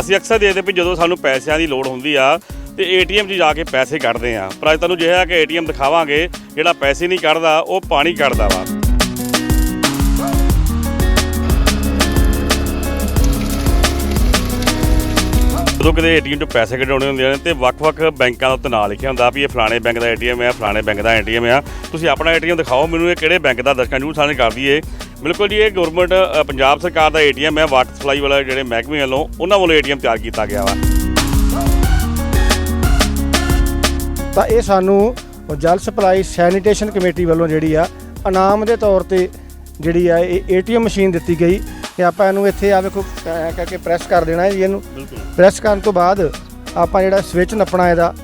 ਅਸੀਂ ਅਕਸਰ ਦੇਖਦੇ ਵੀ ਜਦੋਂ ਸਾਨੂੰ ਪੈਸਿਆਂ ਦੀ ਲੋੜ ਹੁੰਦੀ ਆ, ਤੇ ਏਟੀਐਮ 'ਚ ਜਾ ਕੇ ਪੈਸੇ ਕੱਢਦੇ ਆ। ਪਰ ਅੱਜ ਤੁਹਾਨੂੰ ਜਿਹਾ ਕਿ ਏਟੀਐਮ ਦਿਖਾਵਾਂਗੇ, ਜਿਹੜਾ ਪੈਸੇ ਨਹੀਂ ਕੱਢਦਾ, ਉਹ ਪਾਣੀ ਕੱਢਦਾ ਵਾ। ਜਦੋਂ ਕਿਤੇ ਏਟੀਐਮ 'ਚੋਂ ਪੈਸੇ ਕਢਾਉਣੇ ਹੁੰਦੇ ਨੇ ਤੇ ਵੱਖ-ਵੱਖ ਬੈਂਕਾਂ ਦਾ ਉੱਤੇ ਨਾਂ ਲਿਖਿਆ ਹੁੰਦਾ ਵੀ ਇਹ ਫਲਾਣੇ ਬੈਂਕ ਦਾ ਏਟੀਐਮ ਹੈ ਫਲਾਣੇ ਬੈਂਕ ਦਾ ਏਟੀਐਮ ਆ। ਤੁਸੀਂ ਆਪਣਾ ਏਟੀਐਮ ਦਿਖਾਓ, ਮੈਨੂੰ ਇਹ ਕਿਹੜੇ ਬੈਂਕ ਦਾ ਦਰਸ਼ਕਾਂ ਜਰੂਰ ਸਾਨੇ ਕਰ ਦਈਏ। ਬਿਲਕੁਲ ਜੀ ਇਹ ਗਵਰਨਮੈਂਟ ਪੰਜਾਬ ਸਰਕਾਰ ਦਾ ਏਟੀਐਮ ਹੈ ਵਾਟਰ ਸਪਲਾਈ ਵਾਲਾ ਜਿਹੜੇ ਮਹਿਕਮੇ ਵੱਲੋਂ ਉਹਨਾਂ ਵੱਲੋਂ ਏਟੀਐਮ ਤਿਆਰ ਕੀਤਾ ਗਿਆ ਵਾ। ਤਾਂ ਇਹ ਸਾਨੂੰ ਜਲ ਸਪਲਾਈ ਸੈਨੀਟੇਸ਼ਨ ਕਮੇਟੀ ਵੱਲੋਂ ਜਿਹੜੀ ਆ ਇਨਾਮ ਦੇ ਤੌਰ ਤੇ ਜਿਹੜੀ ਆ ਇਹ ਏਟੀਐਮ ਮਸ਼ੀਨ ਦਿੱਤੀ ਗਈ ਕਿ ਆਪਾਂ ਇਹਨੂੰ ਇੱਥੇ ਆ ਵੇਖੋ ਕਰਕੇ ਪ੍ਰੈਸ ਕਰ ਦੇਣਾ ਹੈ ਜੀ ਇਹਨੂੰ। ਪ੍ਰੈਸ ਕਰਨ ਤੋਂ ਬਾਅਦ ਆਪਾਂ ਜਿਹੜਾ ਸਵਿਚ ਨੱਪਣਾ ਇਹਦਾ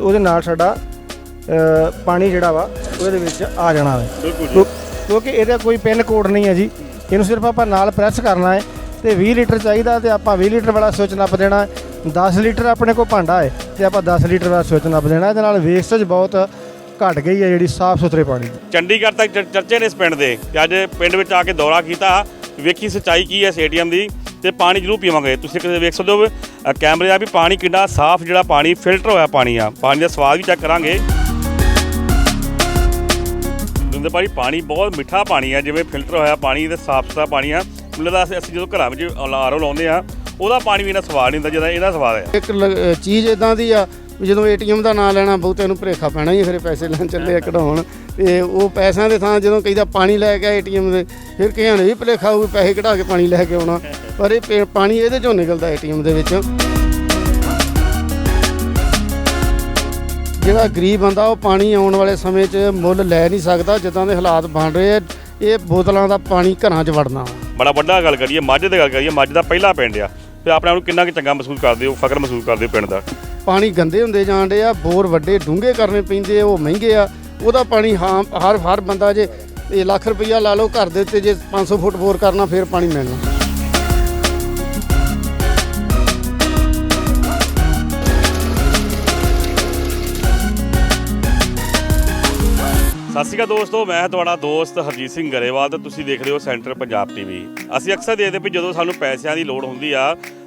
ਉਹਦੇ ਨਾਲ ਸਾਡਾ ਪਾਣੀ ਜਿਹੜਾ ਵਾ ਉਹਦੇ ਵਿੱਚ ਆ ਜਾਣਾ ਹੈ ਬਿਲਕੁਲ ਕਿਉਂਕਿ ਇਹਦਾ ਕੋਈ ਪਿੰਨ ਕੋਡ ਨਹੀਂ ਹੈ ਜੀ। ਇਹਨੂੰ ਸਿਰਫ ਆਪਾਂ ਨਾਲ ਪ੍ਰੈਸ ਕਰਨਾ ਹੈ ਤੇ 20 ਲੀਟਰ ਚਾਹੀਦਾ ਤੇ ਆਪਾਂ 20 ਲੀਟਰ ਵਾਲਾ ਸਵਿਚ ਨੱਪ ਦੇਣਾ ਹੈ। 10 ਲੀਟਰ ਆਪਣੇ ਕੋਲ ਭਾਂਡਾ ਹੈ ਤੇ ਆਪਾਂ 10 ਲੀਟਰ ਵਾਲਾ ਸਵਿਚ ਨੱਪ ਦੇਣਾ ਇਹਦੇ ਨਾਲ ਵੇਸਟੇਜ ਬਹੁਤ ਘਟ ਗਈ ਹੈ ਜਿਹੜੀ ਸਾਫ਼ ਸੁਥਰੇ ਪਾਣੀ ਦੀ। ਚੰਡੀਗੜ੍ਹ ਤੱਕ ਚਰਚੇ ਨੇ ਇਸ ਪਿੰਡ ਦੇ ਤੇ ਅੱਜ ਪਿੰਡ ਵਿੱਚ ਆ ਕੇ ਦੌਰਾ ਕੀਤਾ। ਵੇਖੀ ਸੱਚਾਈ ਕੀ ਹੈ ਇਸ ਏਟੀਐਮ ਦੀ ਤੇ ਪਾਣੀ ਜ਼ਰੂਰ ਪੀਵਾਂਗੇ। ਤੁਸੀਂ ਕਿਤੇ ਵੇਖ ਸਕਦੇ ਹੋ ਅ, ਕੈਮਰੇ ਆ ਵੀ ਪਾਣੀ ਕਿੰਨਾ ਸਾਫ਼ ਜਿਹੜਾ ਪਾਣੀ ਫਿਲਟਰ ਹੋਇਆ ਪਾਣੀ ਆ। ਪਾਣੀ ਦਾ ਸਵਾਦ ਵੀ ਚੈੱਕ ਕਰਾਂਗੇ। ਦੁੰਦੇ ਭਾਈ ਪਾਣੀ ਬਹੁਤ ਮਿੱਠਾ ਪਾਣੀ ਆ ਜਿਵੇਂ ਫਿਲਟਰ ਹੋਇਆ ਪਾਣੀ ਤੇ ਸਾਫ਼ ਸੁਥਰਾ ਪਾਣੀ ਆ। ਮੈਨੂੰ ਅਸੀਂ- ਅਸੀਂ ਜਦੋਂ ਘਰਾਂ ਵਿੱਚ ਆਰਓ ਲਾਉਂਦੇ ਆ ਉਹਦਾ ਪਾਣੀ ਵੀ ਇਹਨਾਂ ਸਵਾਦ ਨਹੀਂ ਹੁੰਦਾ ਜਿਹਦਾ ਇਹਦਾ ਸਵਾਦ ਹੈ ਇੱਕ ਲ- ਚੀਜ਼ ਇਦਾਂ ਦੀ ਆ ਵੀ ਜਦੋਂ ਏਟੀਐਮ ਦਾ ਨਾਂ ਲੈਣਾ ਬਹੁਤਿਆਂ ਨੂੰ ਭਰੇਖਾ ਪੈਣਾ ਹੀ ਆ, ਫਿਰ ਪੈਸੇ ਲੈਣ ਚੱਲੇ ਆ ਕਢਾਉਣ। ਤੇ ਉਹ ਪੈਸਿਆਂ ਦੇ ਥਾਂ ਜਦੋਂ ਕਈਦਾ ਪਾਣੀ ਲੈ ਕੇ ਏਟੀਐਮ ਦੇ ਫਿਰ ਕਈਆਂ ਨੇ ਵੀ ਭਰੇਖਾ ਹੋਊ ਪੈਸੇ ਕਢਾ ਕੇ ਪਾਣੀ ਲੈ ਕੇ ਆਉਣਾ। ਪਰ ਇਹ ਪੇ- ਪਾਣੀ ਇਹਦੇ ਚੋਂ ਨਿਕਲਦਾ ਏਟੀਐਮ ਦੇ ਵਿੱਚ। ਜਿਹੜਾ ਗਰੀਬ ਬੰਦਾ ਉਹ ਪਾਣੀ ਆਉਣ ਵਾਲੇ ਸਮੇਂ 'ਚ ਮੁੱਲ ਲੈ ਨਹੀਂ ਸਕਦਾ ਜਿੱਦਾਂ ਦੇ ਹਾਲਾਤ ਬਣ ਰਹੇ ਆ ਇਹ ਬੋਤਲਾਂ ਦਾ ਪਾਣੀ ਘਰਾਂ 'ਚ ਵੜਨਾ ਬੜਾ ਵੱਡਾ ਗੱਲ ਕਰੀਏ ਮੱਝ ਦੀ ਗੱਲ ਕਰੀਏ ਮੱਝ ਦਾ ਪਹਿਲਾ ਪਿੰਡ ਆ। ਤੇ ਆਪਣੇ ਆਪ ਨੂੰ ਕਿੰਨਾ ਕੁ ਚੰਗਾ ਮਹਿਸੂਸ ਕਰਦੇ ਹੋ ਫਖਰ ਮਹਿਸੂਸ ਕਰਦੇ ਹੋ ਪਿੰਡ ਦਾ? ਪਾਣੀ ਗੰਦੇ ਹੁੰਦੇ ਜਾਣ ਡੇ ਆ ਬੋਰ ਵੱਡੇ ਡੂੰਘੇ ਕਰਨੇ ਪੈਂਦੇ ਆ ਉਹ ਮਹਿੰਗੇ ਆ। ਉਹਦਾ ਪਾਣੀ ਹਾਂ ਹਰ ਹਰ ਬੰਦਾ ਜੇ ਇਹ ਲੱਖ ਰੁਪਈਆ ਲਾ ਲਓ ਘਰ ਦੇ ਉੱਤੇ ਜੇ 500 ਫੁੱਟ ਬੋਰ ਕਰਨਾ ਫਿਰ ਪਾਣੀ ਮਿਲਣਾ। ਸਤਿ ਸ਼੍ਰੀ ਅਕਾਲ ਦੋਸਤੋ, ਮੈਂ ਤੁਹਾਡਾ ਦੋਸਤ ਹਰਜੀਤ ਸਿੰਘ ਗਰੇਵਾਲ ਤੇ ਤੁਸੀਂ ਦੇਖ ਰਹੇ ਹੋ ਸੈਂਟਰ ਪੰਜਾਬ ਟੀਵੀ ਅਸੀਂ ਅਕਸਰ ਦੇਖਦੇ ਵੀ ਜਦੋਂ ਸਾਨੂੰ ਪੈਸਿਆਂ ਦੀ ਲੋੜ ਹੁੰਦੀ ਆ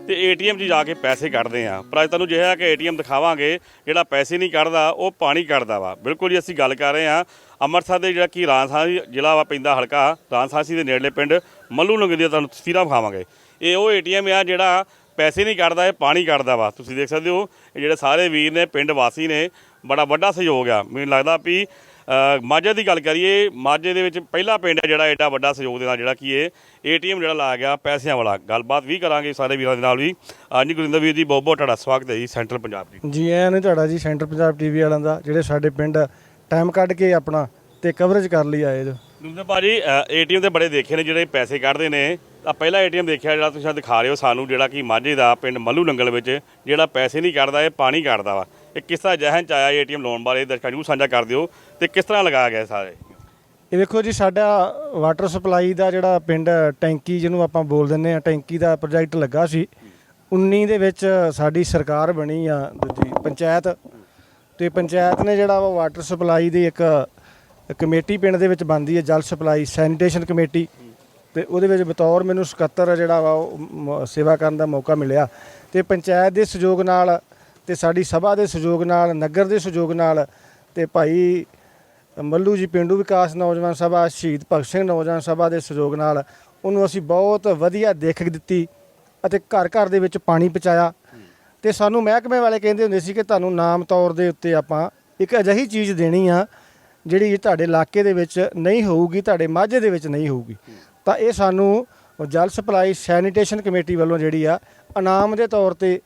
ਤੇ ਏਟੀਐਮ 'ਚ ਜਾ ਕੇ ਪੈਸੇ ਕੱਢਦੇ ਆ। ਪਰ ਅੱਜ ਤੁਹਾਨੂੰ ਜਿਹਾ ਕਿ ਏਟੀਐਮ ਦਿਖਾਵਾਂਗੇ, ਜਿਹੜਾ ਪੈਸੇ ਨਹੀਂ ਕੱਢਦਾ, ਉਹ ਪਾਣੀ ਕੱਢਦਾ ਵਾ। ਬਿਲਕੁਲ ਜੀ, ਅਸੀਂ ਗੱਲ ਕਰ ਰਹੇ ਆ ਅੰਮ੍ਰਿਤਸਰ ਦੇ ਜਿਹੜਾ ਕੀ ਰਾਜਸਾਂਸੀ ਜ਼ਿਲ੍ਹਾ ਵਾ, ਪੈਂਦਾ ਹਲਕਾ ਰਾਜਸਾਂਸੀ ਦੇ ਨੇੜਲੇ ਪਿੰਡ ਮੱਲੂ ਨੰਗੇ ਦੀਆਂ ਤੁਹਾਨੂੰ ਤਸਵੀਰਾਂ ਵਿਖਾਵਾਂਗੇ। ਇਹ ਉਹ ਏਟੀਐਮ ਆ ਜਿਹੜਾ ਪੈਸੇ ਨਹੀਂ ਕੱਢਦਾ, ਇਹ ਪਾਣੀ ਕੱਢਦਾ ਵਾ। ਤੁਸੀਂ ਦੇਖ ਸਕਦੇ ਹੋ, ਇਹ ਜਿਹੜੇ ਸਾਰੇ ਵੀਰ ਨੇ, ਪਿੰਡ ਵਾਸੀ ਨੇ, ਬੜਾ ਵੱਡਾ ਸਹਿਯੋਗ ਆ। ਮੈਨੂੰ ਲੱਗਦਾ ਵੀ ਮਾਝੇ ਦੀ ਗੱਲ ਕਰੀਏ ਮਾਝੇ ਦੇ ਵਿੱਚ ਪਹਿਲਾ ਪਿੰਡ ਹੈ ਜਿਹੜਾ ਐਡਾ ਵੱਡਾ ਸਹਿਯੋਗ ਦੇ ਨਾਲ ਜਿਹੜਾ ਕੀ ਇਹ ਏਟੀਐਮ ਜਿਹੜਾ ਲਾਇਆ ਗਿਆ ਪੈਸਿਆਂ ਵਾਲਾ। ਗੱਲਬਾਤ ਵੀ ਕਰਾਂਗੇ ਸਾਰੇ ਵੀਰਾਂ ਦੇ ਨਾਲ ਵੀ। ਹਾਂਜੀ ਗੁਰਿੰਦਰ ਵੀਰ ਜੀ ਬਹੁਤ ਬਹੁਤ ਤੁਹਾਡਾ ਸਵਾਗਤ ਹੈ ਜੀ ਸੈਂਟਰਲ ਪੰਜਾਬ ਦੀ ਜੀ ਆਇਆਂ ਨੇ ਤੁਹਾਡਾ ਜੀ ਸੈਂਟਰ ਪੰਜਾਬ ਟੀਵੀ ਵਾਲਿਆਂ ਦਾ ਜਿਹੜੇ ਸਾਡੇ ਪਿੰਡ ਟਾਈਮ ਕੱਢ ਕੇ ਆਪਣਾ ਤੇ ਕਵਰੇਜ ਕਰ ਲਈ ਆਏ ਜੋ। ਗੁਰਿੰਦਰ ਭਾਜੀ ਏਟੀਐਮ ਤੇ ਬੜੇ ਦੇਖੇ ਨੇ ਜਿਹੜੇ ਪੈਸੇ ਕੱਢਦੇ ਨੇ। ਤਾਂ ਪਹਿਲਾ ਏਟੀਐਮ ਦੇਖਿਆ ਜਿਹੜਾ ਤੁਸੀਂ ਦਿਖਾ ਰਹੇ ਹੋ ਸਾਨੂੰ ਜਿਹੜਾ ਕਿ ਮਾਝੇ ਦਾ ਪਿੰਡ ਮੱਲੂ ਨੰਗਲ ਵਿੱਚ ਜਿਹੜਾ ਪੈਸੇ ਨਹੀਂ ਕੱਢਦਾ ਇਹ ਪਾਣੀ ਕੱਢਦਾ ਵਾ। ਇਹ ਕਿਸ ਤਰ੍ਹਾਂ ਜਹਨ ਚ ਆਇਆ ਏਟੀਐਮ ਲੋਨ ਬਾਰੇ? ਦਰਸ਼ਕਾਂ ਨੂੰ ਸਾਂਝਾ ਕਰ ਦਿਓ ਤੇ ਕਿਸ ਤਰ੍ਹਾਂ ਲਗਾਇਆ ਗਿਆ ਸਾਰੇ? ਇਹ ਵੇਖੋ ਜੀ, ਸਾਡਾ ਵਾਟਰ ਸਪਲਾਈ ਦਾ ਜਿਹੜਾ ਪਿੰਡ ਟੈਂਕੀ ਜਿਹਨੂੰ ਆਪਾਂ ਬੋਲ ਦਿੰਦੇ ਆ ਟੈਂਕੀ ਦਾ ਪ੍ਰੋਜੈਕਟ ਲੱਗਾ ਸੀ। 19 ਦੇ ਵਿੱਚ ਸਾਡੀ ਸਰਕਾਰ ਬਣੀ ਆ, ਦੂਜੀ ਪੰਚਾਇਤ। ਤੇ ਪੰਚਾਇਤ ਨੇ ਜਿਹੜਾ ਵਾ ਵਾਟਰ ਸਪਲਾਈ ਦੀ ਇੱਕ ਕਮੇਟੀ ਪਿੰਡ ਦੇ ਵਿੱਚ ਬਣਦੀ ਹੈ ਜਲ ਸਪਲਾਈ ਸੈਨੀਟੇਸ਼ਨ ਕਮੇਟੀ। ਤੇ ਉਹਦੇ ਵਿੱਚ ਬਤੌਰ ਮੈਨੂੰ ਸਕੱਤਰ ਜਿਹੜਾ ਵਾ ਉਹ ਮ- ਸੇਵਾ ਕਰਨ ਦਾ ਮੌਕਾ ਮਿਲਿਆ। ਤੇ ਪੰਚਾਇਤ ਦੇ ਸਹਿਯੋਗ ਨਾਲ ਤੇ ਸਾਡੀ ਸਭਾ ਦੇ ਸਹਿਯੋਗ ਨਾਲ, ਨਗਰ ਦੇ ਸਹਿਯੋਗ ਨਾਲ ਤੇ ਭਾਈ ਮੱਲੂ ਜੀ ਪਿੰਡੂ ਵਿਕਾਸ ਨੌਜਵਾਨ ਸਭਾ, ਸ਼ਹੀਦ ਭਗਤ ਸਿੰਘ ਨੌਜਵਾਨ ਸਭਾ ਦੇ ਸਹਿਯੋਗ ਨਾਲ ਉਹਨੂੰ ਅਸੀਂ ਬਹੁਤ ਵਧੀਆ ਦੇਖ ਦਿੱਤੀ ਅਤੇ ਘਰ ਘਰ ਦੇ ਵਿੱਚ ਪਾਣੀ ਪਹੁੰਚਾਇਆ। ਤੇ ਸਾਨੂੰ ਮਹਿਕਮੇ ਵਾਲੇ ਕਹਿੰਦੇ ਹੁੰਦੇ ਸੀ ਕਿ ਤੁਹਾਨੂੰ ਨਾਮ ਤੌਰ ਦੇ ਉੱਤੇ ਆਪਾਂ ਇੱਕ ਅਜਿਹੀ ਚੀਜ਼ ਦੇਣੀ ਆ ਜਿਹੜੀ ਤੁਹਾਡੇ ਇਲਾਕੇ ਦੇ ਵਿੱਚ ਨਹੀਂ ਹੋਊਗੀ, ਤੁਹਾਡੇ ਮਾਝੇ ਦੇ ਵਿੱਚ ਨਹੀਂ ਹੋਊਗੀ। ਤਾਂ ਇਹ ਸਾਨੂੰ ਜਲ ਸਪਲਾਈ ਸੈਨੀਟੇਸ਼ਨ ਕਮੇਟੀ ਵੱਲੋਂ ਜਿਹੜੀ ਆ, ਇਨਾਮ ਦੇ ਤੌਰ ਤੇ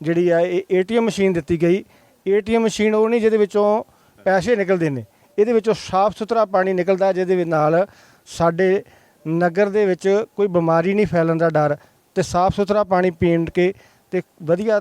ਜਿਹੜੀ ਆ, ਇਹ ਏਟੀਐਮ ਮਸ਼ੀਨ ਦਿੱਤੀ ਗਈ। ਏਟੀਐਮ ਮਸ਼ੀਨ ਉਹ ਨਹੀਂ ਜਿਹਦੇ ਵਿੱਚੋਂ ਪੈਸੇ ਨਿਕਲਦੇ ਨੇ। ਇਹਦੇ ਵਿੱਚੋਂ ਸਾਫ਼ ਸੁਥਰਾ ਪਾਣੀ ਨਿਕਲਦਾ ਜਿਹਦੇ ਨਾਲ ਸਾਡੇ ਨਗਰ ਦੇ ਵਿੱਚ ਕੋਈ ਬਿਮਾਰੀ ਨਹੀਂ ਫੈਲਣ ਦਾ ਡਰ ਤੇ ਸਾਫ਼ ਸੁਥਰਾ ਪਾਣੀ ਪੀਣ ਕੇ ਤੇ ਵਧੀਆ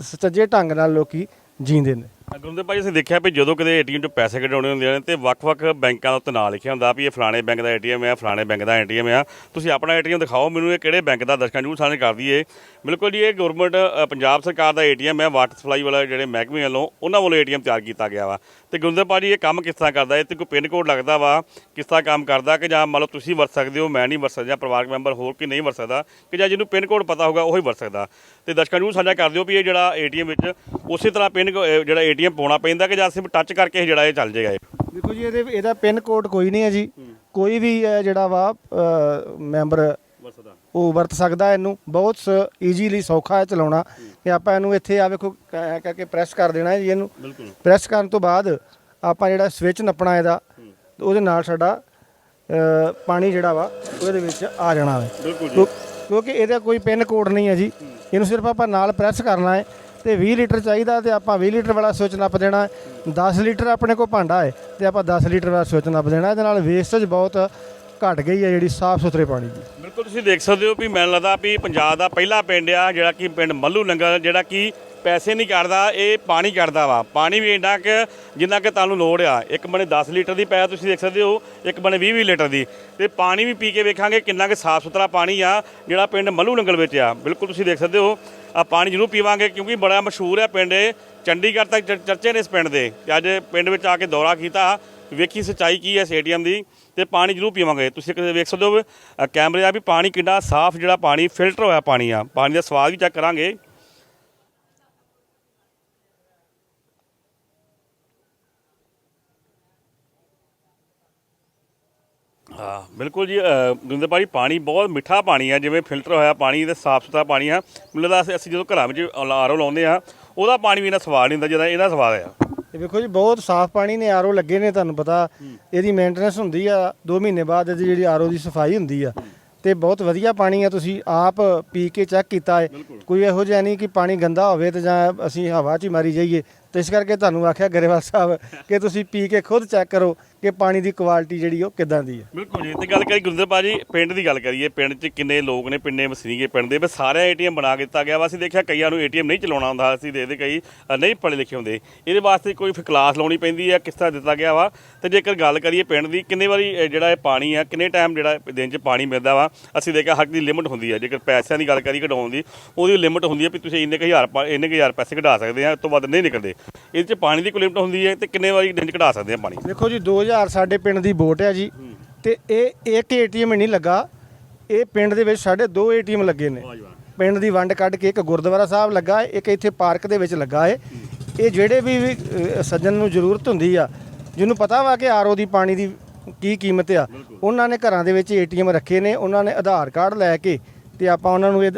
ਸੁਚੱਜੇ ਢੰਗ ਨਾਲ ਲੋਕੀ ਜੀਂਦੇ ਨੇ। ਗੁਰਿੰਦਰ ਭਾਈ, ਅਸੀਂ ਦੇਖਿਆ ਵੀ ਜਦੋਂ ਕਦੇ ਏਟੀਐਮ 'ਚੋਂ ਪੈਸੇ ਕਢਾਉਣੇ ਹੁੰਦੇ ਨੇ ਤੇ ਵੱਖ-ਵੱਖ ਬੈਂਕਾਂ ਦਾ ਉੱਤੇ ਨਾਂ ਲਿਖਿਆ ਹੁੰਦਾ ਵੀ ਇਹ ਫਲਾਣੇ ਬੈਂਕ ਦਾ ਏਟੀਐਮ ਹੈ ਫਲਾਣੇ ਬੈਂਕ ਦਾ ਏਟੀਐਮ ਆ। ਤੁਸੀਂ ਆਪਣਾ ਏਟੀਐਮ ਦਿਖਾਓ, ਮੈਨੂੰ ਇਹ ਕਿਹੜੇ ਬੈਂਕ ਦਾ ਦਰਸ਼ਕਾਂ ਜਰੂਰ ਸਾਂਝੇ ਕਰ ਦਈਏ ਬਿਲਕੁਲ ਜੀ, ਇਹ ਗਵਰਨਮੈਂਟ ਪੰਜਾਬ ਸਰਕਾਰ ਦਾ ਏਟੀਐਮ ਹੈ ਵਾਟਰ ਸਪਲਾਈ ਵਾਲਾ ਜਿਹੜੇ ਮਹਿਕਮੇ ਵੱਲੋਂ ਉਹਨਾਂ ਵੱਲੋਂ ਏਟੀਐਮ ਤਿਆਰ ਕੀਤਾ ਗਿਆ ਵਾ। ਤੇ ਗੁਰਿੰਦਰ ਭਾਜੀ ਇਹ ਕੰਮ ਕਿਸ ਤਰ੍ਹਾਂ ਕਰਦਾ ਇਹ ਤੇ ਕੋਈ ਪਿੰਨ ਕੋਡ ਲੱਗਦਾ ਵਾ, ਕਿਸ ਤਰ੍ਹਾਂ ਕੰਮ ਕਰਦਾ ਕਿ ਜਾਂ ਮੰਨ ਲਓ ਤੁਸੀਂ ਵਰਤ ਸਕਦੇ ਹੋ, ਮੈਂ ਨਹੀਂ ਵਰਤ ਸਕਦਾ, ਪਰਿਵਾਰਕ ਮੈਂਬਰ ਹੋਰ ਕੋਈ ਨਹੀਂ ਵਰਤ ਸਕਦਾ, ਕਿ ਜਾਂ ਜਿਹਨੂੰ ਪਿੰਨ ਕੋਡ ਪਤਾ ਹੋਊਗਾ, ਉਹੀ ਵਰਤ ਸਕਦਾ। ਤੇ ਦਰਸ਼ਕਾਂ ਨੂੰ ਸਾਂਝਾ ਕਰ ਦਿਓ ਵੀ ਇਹ ਜਿਹੜਾ ਏਟੀਐਮ ਵਿੱਚ ਉਸੇ ਤਰ੍ਹਾਂ ਪਿੰਨ ਜਿਹੜਾ ਏਟੀਐਮ ਪਾਉਣਾ ਪੈਂਦਾ ਕਿ ਜਾਂ ਸਿਰਫ ਟੱਚ ਕਰਕੇ ਇਹ ਜਿਹੜਾ ਇਹ ਚੱਲ ਜਾਏਗਾ ਇਹ? ਦੇਖੋ ਜੀ ਇਹਦੇ ਇਹਦਾ ਪਿੰਨ ਕੋਡ ਕੋਈ ਨਹੀਂ ਹੈ ਜੀ। ਕੋਈ ਵੀ ਜਿਹੜਾ ਵਾ ਮੈਂਬਰ ਉਹ ਵਰਤ ਸਕਦਾ ਇਹਨੂੰ। ਬਹੁਤ ਈਜ਼ੀਲੀ ਸੌਖਾ ਹੈ ਚਲਾਉਣਾ। ਕਿ ਆਪਾਂ ਇਹਨੂੰ ਇੱਥੇ ਆ ਵੇਖੋ ਐਂ ਕਰਕੇ ਪ੍ਰੈਸ ਕਰ ਦੇਣਾ ਹੈ ਜੀ ਇਹਨੂੰ। ਪ੍ਰੈਸ ਕਰਨ ਤੋਂ ਬਾਅਦ ਆਪਾਂ ਜਿਹੜਾ ਸਵਿਚ ਨੱਪਣਾ ਇਹਦਾ ਉਹਦੇ ਨਾਲ ਸਾਡਾ ਪਾਣੀ ਜਿਹੜਾ ਵਾ ਉਹਦੇ ਵਿੱਚ ਆ ਜਾਣਾ ਹੈ ਬਿਲਕੁਲ ਕਿਉਂ- ਕਿਉਂਕਿ ਇਹਦਾ ਕੋਈ ਪਿੰਨ ਕੋਡ ਨਹੀਂ ਹੈ ਜੀ। ਇਹਨੂੰ ਸਿਰਫ ਆਪਾਂ ਨਾਲ ਪ੍ਰੈਸ ਕਰਨਾ ਹੈ ਤੇ 20 ਲੀਟਰ ਚਾਹੀਦਾ ਤੇ ਆਪਾਂ 20 ਲੀਟਰ ਵਾਲਾ ਸਵਿਚ ਨੱਪ ਦੇਣਾ ਹੈ। 10 ਲੀਟਰ ਆਪਣੇ ਕੋਲ ਭਾਂਡਾ ਹੈ ਤੇ ਆਪਾਂ 10 ਲੀਟਰ ਵਾਲਾ ਸਵਿਚ ਨੱਪ ਦੇਣਾ ਇਹਦੇ ਨਾਲ ਵੇਸਟੇਜ ਬਹੁਤ ਘਟ ਗਈ ਹੈ ਜਿਹੜੀ ਸਾਫ਼ ਸੁਥਰੇ ਪਾਣੀ ਦੀ। ਬਿਲਕੁਲ ਤੁਸੀਂ ਦੇਖ ਸਕਦੇ ਹੋ ਵੀ ਮੈਨੂੰ ਲੱਗਦਾ ਵੀ ਪੰਜਾਬ ਦਾ ਪਹਿਲਾ ਪਿੰਡ ਆ ਜਿਹੜਾ ਕਿ ਪਿੰਡ ਮੱਲੂ ਨੰਗਲ, ਜਿਹੜਾ ਕਿ ਪੈਸੇ ਨਹੀਂ ਕੱਢਦਾ, ਇਹ ਪਾਣੀ ਕੱਢਦਾ ਵਾ। ਪਾਣੀ ਵੀ ਇੰਨਾ ਕਿ ਜਿੰਨਾ ਕਿ ਤੁਹਾਨੂੰ ਲੋੜ ਆ। ਇੱਕ ਬਣੇ 10 ਲੀਟਰ ਦੀ ਪੈ ਤੁਸੀਂ ਦੇਖ ਸਕਦੇ ਹੋ, ਇੱਕ ਬਣੇ 20 20 ਲੀਟਰ ਦੀ। ਤੇ ਪਾਣੀ ਵੀ ਪੀ ਕੇ ਵੇਖਾਂਗੇ ਕਿੰਨਾ ਕਿ ਸਾਫ਼ ਸੁਥਰਾ ਪਾਣੀ ਆ, ਜਿਹੜਾ ਪਿੰਡ ਮੱਲੂ ਨੰਗਲ ਵਿੱਚ ਆ। ਬਿਲਕੁਲ ਤੁਸੀਂ ਦੇਖ ਸਕਦੇ ਹੋ ਆ ਪਾਣੀ ਜ਼ਰੂਰ ਪੀਵਾਂਗੇ ਕਿਉਂਕਿ ਬੜਾ ਮਸ਼ਹੂਰ ਹੈ ਪਿੰਡ। ਇਹ ਚੰਡੀਗੜ੍ਹ ਤੱਕ ਚਰ- ਚਰਚੇ ਨੇ ਇਸ ਪਿੰਡ ਦੇ। ਤੇ ਅੱਜ ਪਿੰਡ ਵਿੱਚ ਆ ਕੇ ਦੌਰਾ ਕੀਤਾ। ਵੇਖੀ ਸੱਚਾਈ ਕੀ ਹੈ ਸਟੇਡੀਅਮ ਦੀ। ਤੇ ਪਾਣੀ ਜ਼ਰੂਰ ਪੀਵਾਂਗੇ। ਤੁਸੀਂ ਵੇਖ ਸਕਦੇ ਹੋ ਕੈਮਰੇ ਆ ਵੀ ਪਾਣੀ ਕਿੰਨਾ ਸਾਫ਼ ਜਿਹੜਾ ਪਾਣੀ, ਫਿਲਟਰ ਹੋਇਆ ਪਾਣੀ ਆ। ਪਾਣੀ ਦਾ ਸਵਾਦ ਵੀ ਚੈੱਕ ਕਰਾਂਗੇ। ਹਾਂ ਬਿਲਕੁਲ ਜੀ ਗੁਰਿੰਦਰ ਭਾਜੀ ਪਾਣੀ ਬਹੁਤ ਮਿੱਠਾ ਪਾਣੀ ਆ ਜਿਵੇਂ ਫਿਲਟਰ ਹੋਇਆ ਪਾਣੀ ਤੇ ਸਾਫ਼ ਸੁਥਰਾ ਪਾਣੀ ਆ। ਮੈਨੂੰ ਲੱਗਦਾ ਅਸੀਂ- ਅਸੀਂ ਜਦੋਂ ਘਰਾਂ ਵਿੱਚ ਆਰਓ ਲਾਉਂਦੇ ਆ ਉਹਦਾ ਪਾਣੀ ਵੀ ਇਹਨਾਂ ਸਵਾਦ ਨਹੀਂ ਹੁੰਦਾ ਜਿਹਦਾ ਇਹਦਾ ਸਵਾਦ ਆ। ਇਹ ਵੇਖੋ ਜੀ ਬਹੁਤ ਸਾਫ਼ ਪਾਣੀ ਨੇ ਆਰਓ ਲੱਗੇ ਨੇ ਤੁਹਾਨੂੰ ਪਤਾ ਇਹਦੀ ਮੇਨਟੇਨੈਂਸ ਹੁੰਦੀ ਆ 2 ਮਹੀਨੇ ਬਾਅਦ ਇਹਦੀ ਜਿਹੜੀ ਆਰਓ ਦੀ ਸਫ਼ਾਈ ਹੁੰਦੀ ਆ। ਤੇ ਬਹੁਤ ਵਧੀਆ ਪਾਣੀ ਆ ਤੁਸੀਂ ਆਪ ਪੀ ਕੇ ਚੈੱਕ ਕੀਤਾ ਹੈ ਕੋਈ ਇਹੋ ਜਿਹਾ ਨਹੀਂ ਕਿ ਪਾਣੀ ਗੰਦਾ ਹੋਵੇ ਤੇ ਜਾਂ ਅਸੀਂ ਹਵਾ 'ਚ ਹੀ ਮਾਰੀ ਜਾਈਏ। ਤੇ ਇਸ ਕਰਕੇ ਤੁਹਾਨੂੰ ਆਖਿਆ ਗਰੇਵਾਲ ਸਾਹਿਬ ਕਿ ਤੁਸੀਂ ਪੀ ਕੇ ਖੁਦ ਚੈੱਕ ਕਰੋ ਕਿ ਪਾਣੀ ਦੀ ਕੁਆਲਿਟੀ ਜਿਹੜੀ ਉਹ ਕਿੱਦਾਂ ਦੀ ਹੈ। ਬਿਲਕੁਲ ਜੀ ਤੇ ਗੱਲ ਕਰੀ ਗੁਰਿੰਦਰ ਭਾਜੀ ਪਿੰਡ ਦੀ ਗੱਲ ਕਰੀਏ ਪਿੰਡ 'ਚ ਕਿੰਨੇ ਲੋਕ ਨੇ ਪਿੰਡੇ ਵਸਨੀਕੇ ਪਿੰਡ ਦੇ ਵੀ ਸਾਰਿਆਂ ਏਟੀਐਮ ਬਣਾ ਕੇ ਦਿੱਤਾ ਗਿਆ ਵਾ। ਅਸੀਂ ਦੇਖਿਆ ਕਈਆਂ ਨੂੰ ਏਟੀਐਮ ਨਹੀਂ ਚਲਾਉਣਾ ਹੁੰਦਾ ਅਸੀਂ ਦੇਖਦੇ ਕਈ ਅ, ਨਹੀਂ ਪੜ੍ਹੇ ਲਿਖੇ ਹੁੰਦੇ। ਇਹਦੇ ਵਾਸਤੇ ਕੋਈ ਫਿਰ ਕਲਾਸ ਲਾਉਣੀ ਪੈਂਦੀ ਹੈ ਕਿਸ ਤਰ੍ਹਾਂ ਦਿੱਤਾ ਗਿਆ ਵਾ। ਤੇ ਜੇਕਰ ਗੱਲ ਕਰੀਏ ਪਿੰਡ ਦੀ ਕਿੰਨੇ ਵਾਰੀ ਅ, ਜਿਹੜਾ ਇਹ ਪਾਣੀ ਆ ਕਿੰਨੇ ਟਾਈਮ ਜਿਹੜਾ ਦਿਨ 'ਚ ਪਾਣੀ ਮਿਲਦਾ ਵਾ। ਅਸੀਂ ਦੇਖਿਆ ਹੱਕ ਦੀ ਲਿਮਿਟ ਹੁੰਦੀ ਹੈ ਜੇਕਰ ਪੈਸਿਆਂ ਦੀ ਗੱਲ ਕਰੀ ਕਢਾਉਣ ਦੀ ਉਹਦੀ ਲਿਮਿਟ ਹੁੰਦੀ ਹੈ ਵੀ ਤੁਸੀਂ ਇੰਨੇ ਕੁ ਹਜ਼ਾਰ ਪਾ- ਇੰਨੇ ਕੁ ਹਜ਼ਾਰ ਪੈਸੇ ਕਢਾ ਸਕਦੇ ਆ ਇਸ ਤੋਂ ਵੱਧ ਨਹੀਂ ਨਿਕਲਦੇ। ਇਹਦੇ 'ਚ ਪਾਣੀ ਦੀ ਕੋਈ ਲਿਮਟ ਹੁੰਦੀ ਹੈ ਤੇ ਕਿੰਨੇ ਵਾਰੀ ਦਿਨ 'ਚ ਕਢਾ ਸਕਦੇ ਆ ਪਾਣੀ? ਦੇਖੋ ਜੀ 2000 ਸਾਡੇ ਪਿੰਡ ਦੀ ਵੋਟ ਹੈ ਜੀ। ਤੇ ਇਹ ਇੱਕ ਏਟੀਐਮ ਨਹੀਂ ਲੱਗਾ। ਇਹ ਪਿੰਡ ਦੇ ਵਿੱਚ ਸਾਡੇ ਦੋ ਏਟੀਐਮ ਲੱਗੇ ਨੇ। ਪਿੰਡ ਦੀ ਵੰਡ ਕੱਢ ਕੇ ਇੱਕ ਗੁਰਦੁਆਰਾ ਸਾਹਿਬ ਲੱਗਾ ਹੈ ਇੱਕ ਇੱਥੇ ਪਾਰਕ ਦੇ ਵਿੱਚ ਲੱਗਾ ਹੈ। ਇਹ ਜਿਹੜੇ ਵੀ ਸੱਜਣ ਨੂੰ ਜ਼ਰੂਰਤ ਹੁੰਦੀ ਆ ਜਿਹਨੂੰ ਪਤਾ ਵਾ ਕਿ ਆਰਓ ਦੀ ਪਾਣੀ ਦੀ ਕੀ ਕੀਮਤ ਆ ਉਹਨਾਂ ਨੇ ਘਰਾਂ ਦੇ ਵਿੱਚ ਏਟੀਐਮ ਰੱਖੇ ਨੇ ਉਹਨਾਂ ਨੇ ਆਧਾਰ ਕਾਰਡ ਲੈ ਕੇ ਤੇ ਆਪਾਂ ਉਹਨਾਂ ਨੂੰ ਇਹ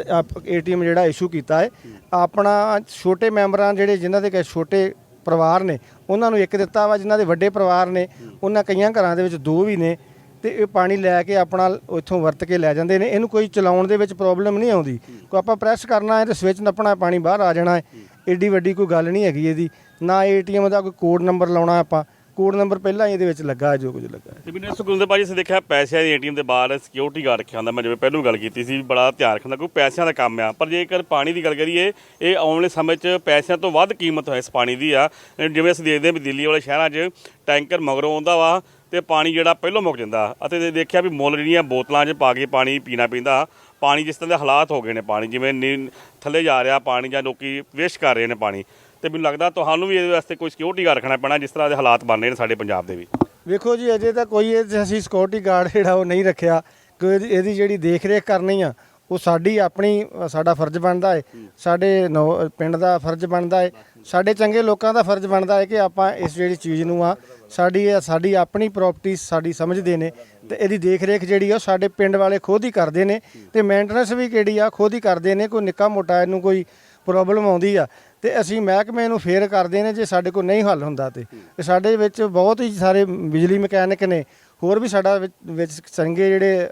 ਏਟੀਐਮ ਜਿਹੜਾ ਇਸ਼ੂ ਕੀਤਾ ਹੈ, ਆਪਣਾ ਛੋਟੇ ਮੈਂਬਰਾਂ ਜਿਹੜੇ ਜਿਨ੍ਹਾਂ ਦੇ ਕਿ ਛੋਟੇ ਪਰਿਵਾਰ ਨੇ, ਉਹਨਾਂ ਨੂੰ ਇੱਕ ਦਿੱਤਾ ਵਾ, ਜਿਨ੍ਹਾਂ ਦੇ ਵੱਡੇ ਪਰਿਵਾਰ ਨੇ, ਉਹਨਾਂ ਕਈਆਂ ਘਰਾਂ ਦੇ ਵਿੱਚ ਦੋ ਵੀ ਨੇ, ਤੇ ਇਹ ਪਾਣੀ ਲੈ ਕੇ ਆਪਣਾ ਉੱਥੋਂ ਵਰਤ ਕੇ ਲੈ ਜਾਂਦੇ ਨੇ, ਇਹਨੂੰ ਕੋਈ ਚਲਾਉਣ ਦੇ ਵਿੱਚ ਪ੍ਰੋਬਲਮ ਨਹੀਂ ਆਉਂਦੀ। ਕੋ ਆਪਾਂ ਪ੍ਰੈਸ ਕਰਨਾ ਹੈ ਤੇ ਸਵਿਚ ਨੱਪਣਾ ਪਾਣੀ ਬਾਹਰ ਆ ਜਾਣਾ ਹੈ, ਏਡੀ ਵੱਡੀ ਕੋਈ ਗੱਲ ਨਹੀਂ ਹੈਗੀ ਇਹਦੀ, ਨਾ ਏਟੀਐਮ ਦਾ ਕੋਈ ਕੋਡ ਨੰਬਰ ਲਾਉਣਾ ਆਪਾਂ ਕੋਡ ਨੰਬਰ ਪਹਿਲਾਂ ਹੀ ਇਹਦੇ ਵਿੱਚ ਲੱਗਾ ਹੈ, ਜੋ ਕੁਝ ਲੱਗਾ ਹੈ। ਤੇ ਬਿਨਾਂ ਸੁਖਿੰਦਰ ਭਾਜੀ ਅਸੀਂ ਦੇਖਿਆ ਪੈਸਿਆਂ ਦੇ ਏਟੀਐਮ ਦੇ ਬਾਹਰ ਸਿਕਿਉਰਿਟੀ ਗਾਰਡ ਰੱਖਿਆ ਹੁੰਦਾ। ਮੈਂ ਜਿਵੇਂ ਪਹਿਲੂ ਗੱਲ ਕੀਤੀ ਸੀ, ਬੜਾ ਧਿਆਨ ਰੱਖਣਾ ਕੋਈ ਪੈਸਿਆਂ ਦਾ ਕੰਮ ਆ। ਪਰ ਜੇਕਰ ਪਾਣੀ ਦੀ ਗੱਲ ਕਰੀਏ, ਇਹ ਆਉਣ ਵਾਲੇ ਸਮੇਂ 'ਚ ਪੈਸਿਆਂ ਤੋਂ ਵੱਧ ਕੀਮਤ ਹੈ ਇਸ ਪਾਣੀ ਦੀ ਆ। ਜਿਵੇਂ ਅਸੀਂ ਦੇਖਦੇ ਹਾਂ ਵੀ ਦਿੱਲੀ ਵਾਲੇ ਸ਼ਹਿਰਾਂ 'ਚ ਟੈਂਕਰ ਮਗਰੋਂ ਆਉਂਦਾ ਵਾ ਤੇ ਪਾਣੀ ਜਿਹੜਾ ਪਹਿਲੋਂ ਮੁੱਕ ਜਾਂਦਾ। ਅਤੇ ਦੇਖਿਆ ਵੀ ਮੁੱਲ ਜਿਹੜੀਆਂ ਬੋਤਲਾਂ 'ਚ ਪਾ ਕੇ ਪਾਣੀ ਪੀਣਾ ਪੈਂਦਾ। ਪਾਣੀ ਜਿਸ ਤਰ੍ਹਾਂ ਦੇ ਹਾਲਾਤ ਹੋ ਗਏ ਨੇ ਪਾਣੀ, ਜਿਵੇਂ ਨੀ- ਥੱਲੇ ਜਾ ਰਿਹਾ ਪਾਣੀ ਜਾਂ ਲੋਕੀ ਵੇਸਟ ਕਰ ਰਹੇ ਨੇ ਪਾਣੀ। ਤੇ ਮੈਨੂੰ ਲੱਗਦਾ ਤੁਹਾਨੂੰ ਵੀ ਇਹਦੇ ਵਾਸਤੇ ਕੋਈ ਸਿਕਿਉਰਿਟੀ ਗਾਰਡ ਰੱਖਣਾ ਪੈਣਾ ਜਿਸ ਤਰ੍ਹਾਂ ਦੇ ਹਾਲਾਤ ਬਣ ਰਹੇ ਨੇ ਸਾਡੇ ਪੰਜਾਬ ਦੇ ਵੀ। ਵੇਖੋ ਜੀ ਅਜੇ ਤਾਂ ਕੋਈ ਇਹ 'ਚ ਅਸੀਂ ਸਿਕਿਉਰਿਟੀ ਗਾਰਡ ਜਿਹੜਾ ਉਹ ਨਹੀਂ ਰੱਖਿਆ ਕਿ ਇਹਦੀ ਜਿਹੜੀ ਦੇਖ ਰੇਖ ਕਰਨੀ ਆ ਉਹ ਸਾਡੀ ਆਪਣੀ ਸਾਡਾ ਫਰਜ਼ ਬਣਦਾ ਹੈ। ਸਾਡੇ ਨੌ- ਪਿੰਡ ਦਾ ਫਰਜ਼ ਬਣਦਾ ਹੈ ਸਾਡੇ ਚੰਗੇ ਲੋਕਾਂ ਦਾ ਫਰਜ਼ ਬਣਦਾ ਹੈ ਕਿ ਆਪਾਂ ਇਸ ਜਿਹੜੀ ਚੀਜ਼ ਨੂੰ ਆ ਸਾਡੀ ਇਹ ਸਾਡੀ ਆਪਣੀ ਪ੍ਰਾਪਰਟੀ ਸਾਡੀ ਸਮਝਦੇ ਨੇ ਤੇ ਇਹਦੀ ਦੇਖ ਰੇਖ ਜਿਹੜੀ ਆ ਉਹ ਸਾਡੇ ਪਿੰਡ ਵਾਲੇ ਖੁਦ ਹੀ ਕਰਦੇ ਨੇ ਤੇ ਮੇਨਟੇਨੈਂਸ ਵੀ ਕਿਹੜੀ ਆ ਖੁਦ ਹੀ ਕਰਦੇ ਨੇ ਕੋਈ ਨਿੱਕਾ ਮੋਟਾ ਇਹਨੂੰ ਕੋਈ ਪ੍ਰੋਬਲਮ ਆਉਂਦੀ ਆ। ਤੇ ਅਸੀਂ ਮਹਿਕਮੇ ਨੂੰ ਫੇਰ ਕਰਦੇ ਨੇ ਜੇ ਸਾਡੇ ਕੋਲ ਨਹੀਂ ਹੱਲ ਹੁੰਦਾ ਤੇ। ਤੇ ਸਾਡੇ ਵਿੱਚ ਬਹੁਤ ਹੀ ਸਾਰੇ ਬਿਜਲੀ ਮਕੈਨਿਕ ਨੇ, ਹੋਰ ਵੀ ਸਾਡਾ ਵਿੱਚ ਵਿੱਚ ਚੰਗੇ ਜਿਹੜੇ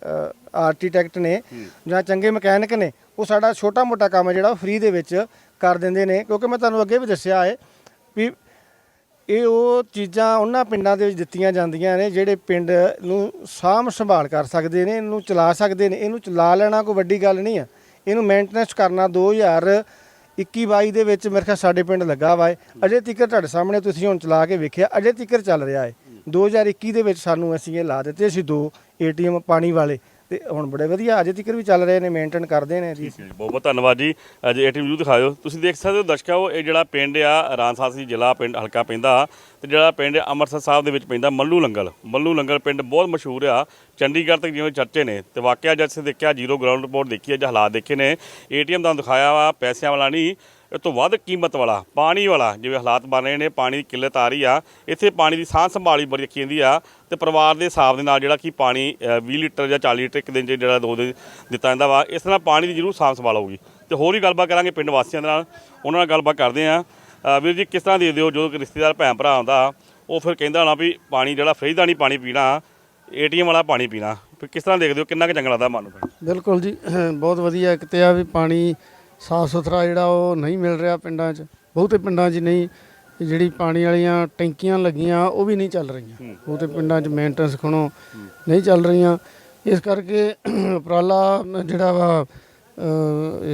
ਆਰਕੀਟੈਕਟ ਨੇ ਜਾਂ ਚੰਗੇ ਮਕੈਨਿਕ ਨੇ, ਉਹ ਸਾਡਾ ਛੋਟਾ ਮੋਟਾ ਕੰਮ ਹੈ ਜਿਹੜਾ ਫ੍ਰੀ ਦੇ ਵਿੱਚ ਕਰ ਦਿੰਦੇ ਨੇ। ਕਿਉਂਕਿ ਮੈਂ ਤੁਹਾਨੂੰ ਅੱਗੇ ਵੀ ਦੱਸਿਆ ਹੈ ਵੀ ਇਹ ਉਹ ਚੀਜ਼ਾਂ ਉਹਨਾਂ ਪਿੰਡਾਂ ਦੇ ਵਿੱਚ ਦਿੱਤੀਆਂ ਜਾਂਦੀਆਂ ਨੇ ਜਿਹੜੇ ਪਿੰਡ ਨੂੰ ਸਾਂਭ ਸੰਭਾਲ ਕਰ ਸਕਦੇ ਨੇ, ਇਹਨੂੰ ਚਲਾ ਸਕਦੇ ਨੇ। ਇਹਨੂੰ ਚਲਾ ਲੈਣਾ ਕੋਈ ਵੱਡੀ ਗੱਲ ਨਹੀਂ ਆ। ਇਹਨੂੰ ਮੇਨਟੇਨੈਂਸ ਕਰਨਾ 2000 21 22 ਦੇ ਵਿੱਚ ਮੇਰੇ ਖਿਆਲ ਸਾਡੇ ਪਿੰਡ ਲੱਗਾ ਵਾ ਏ ਅਜੇ ਤੀਕਰ ਤੁਹਾਡੇ ਸਾਹਮਣੇ ਤੁਸੀਂ ਹੁਣ ਚਲਾ ਕੇ ਵੇਖਿਆ, ਅਜੇ ਤੀਕਰ ਚੱਲ ਰਿਹਾ ਏ। 2021 ਦੇ ਵਿੱਚ ਸਾਨੂੰ ਅਸੀਂ ਇਹ ਲਾ ਦਿੱਤੇ ਸੀ ਦੋ ਏਟੀਐਮ ਪਾਣੀ ਵਾਲੇ। ਤੇ ਹੁਣ ਬੜੇ ਵਧੀਆ, ਅਜੇ ਤੀਕਰ ਵੀ ਚੱਲ ਰਹੇ ਨੇ ਮੇਨਟੇਨ ਕਰਦੇ ਨੇ ਜੀ। ਬਹੁਤ ਬਹੁਤ ਧੰਨਵਾਦ ਜੀ। ਅੱਜ ਏਟੀਐਮ ਜੂ ਦਿਖਾਇਓ। ਤੁਸੀਂ ਦੇਖ ਸਕਦੇ ਹੋ ਦਰਸ਼ਕੋ ਇਹ ਜਿਹੜਾ ਪਿੰਡ ਆ ਰਾਂਸਾਸੀ ਜ਼ਿਲ੍ਹਾ ਪਿੰਡ, ਹਲਕਾ ਪੈਂਦਾ। ਤੇ ਜਿਹੜਾ ਪਿੰਡ ਅੰਮ੍ਰਿਤਸਰ ਸਾਹਿਬ ਦੇ ਵਿੱਚ ਪੈਂਦਾ, ਮੱਲੂ ਲੰਗਲ ਮੱਲੂ ਲੰਗਲ ਪਿੰਡ ਬਹੁਤ ਮਸ਼ਹੂਰ ਆ। ਚੰਡੀਗੜ੍ਹ ਤੱਕ ਜਿਵੇਂ ਚਰਚੇ ਨੇ ਤੇ ਵਾਕਿਆ ਜਦ ਸੇ ਦੇਖਿਆ ਜ਼ੀਰੋ ਗਰਾਊਂਡ ਰਿਪੋਰਟ ਦੇਖੀ ਹੈ ਜਾਂ ਹਾਲਾਤ ਦੇਖੇ ਨੇ ਏਟੀਐਮ ਦਾ ਦਿਖਾਇਆ ਵਾ ਪੈਸਿਆਂ ਵਾਲਾ ਨਹੀਂ ਇਹ ਤੋਂ ਵੱਧ ਕੀਮਤ ਵਾਲਾ ਪਾਣੀ ਵਾਲਾ ਜਿਵੇਂ ਹਾਲਾਤ ਬਣ ਰਹੇ ਨੇ ਪਾਣੀ ਦੀ ਕਿੱਲਤ ਆ ਰਹੀ ਆ ਇੱਥੇ ਪਾਣੀ ਦੀ ਸਾਂਭ ਸੰਭਾਲ ਵੀ ਬੜੀ ਰੱਖੀ ਜਾਂਦੀ ਆ ਤੇ ਪਰਿਵਾਰ ਦੇ ਹਿਸਾਬ ਦੇ ਨਾਲ ਜਿਹੜਾ ਕਿ ਪਾਣੀ ਅ, 20 ਲੀਟਰ ਜਾਂ 40 ਲੀਟਰ ਇੱਕ ਦਿਨ 'ਚ ਜਿਹੜਾ ਦੋ ਦਿਨ ਦਿੱਤਾ ਜਾਂਦਾ ਵਾ ਇਸ ਨਾਲ ਪਾਣੀ ਦੀ ਜ਼ਰੂਰ ਸਾਂਭ ਸੰਭਾਲ ਹੋਊਗੀ। ਤੇ ਹੋਰ ਹੀ ਗੱਲਬਾਤ ਕਰਾਂਗੇ ਪਿੰਡ ਵਾਸੀਆਂ ਦੇ ਨਾਲ ਉਹਨਾਂ ਨਾਲ ਗੱਲਬਾਤ ਕਰਦੇ ਆ ਵੀਰ ਜੀ ਕਿਸ ਤਰ੍ਹਾਂ ਦੇ ਦਿਓ ਜਦੋਂ ਰਿਸ਼ਤੇਦਾਰ ਭੈਣ ਭਰਾ ਆਉਂਦਾ ਉਹ ਫਿਰ ਕਹਿੰਦਾ ਹੋਣਾ ਵੀ ਪਾਣੀ ਜਿਹੜਾ ਫ੍ਰਿਜ ਦਾ ਨਹੀਂ ਪਾਣੀ ਪੀਣਾ ਏਟੀਐਮ ਵਾਲਾ ਪਾਣੀ ਪੀਣਾ। ਫਿਰ ਕਿਸ ਤਰ੍ਹਾਂ ਦੇਖਦੇ ਹੋ ਕਿੰਨਾ ਕੁ ਚੰਗਾ ਲੱਗਦਾ ਮਨ ਨੂੰ ਬਿਲਕੁਲ ਜੀ ਬਹੁਤ ਵਧੀਆ ਇੱਕ ਤੇ ਆ ਵੀ ਪਾਣੀ ਸਾਫ਼ ਸੁਥਰਾ ਜਿਹੜਾ ਉਹ ਨਹੀਂ ਮਿਲ ਰਿਹਾ ਪਿੰਡਾਂ 'ਚ। ਬਹੁਤੇ ਪਿੰਡਾਂ 'ਚ ਨਹੀਂ ਜਿਹੜੀ ਪਾਣੀ ਵਾਲੀਆਂ ਟੈਂਕੀਆਂ ਲੱਗੀਆਂ ਉਹ ਵੀ ਨਹੀਂ ਚੱਲ ਰਹੀਆਂ। ਬਹੁਤੇ ਪਿੰਡਾਂ 'ਚ ਮੇਨਟੇਨੈਂਸ ਖਣੋ ਨਹੀਂ ਚੱਲ ਰਹੀਆਂ। ਇਸ ਕਰਕੇ ਉਪਰਾਲਾ ਜਿਹੜਾ ਵਾ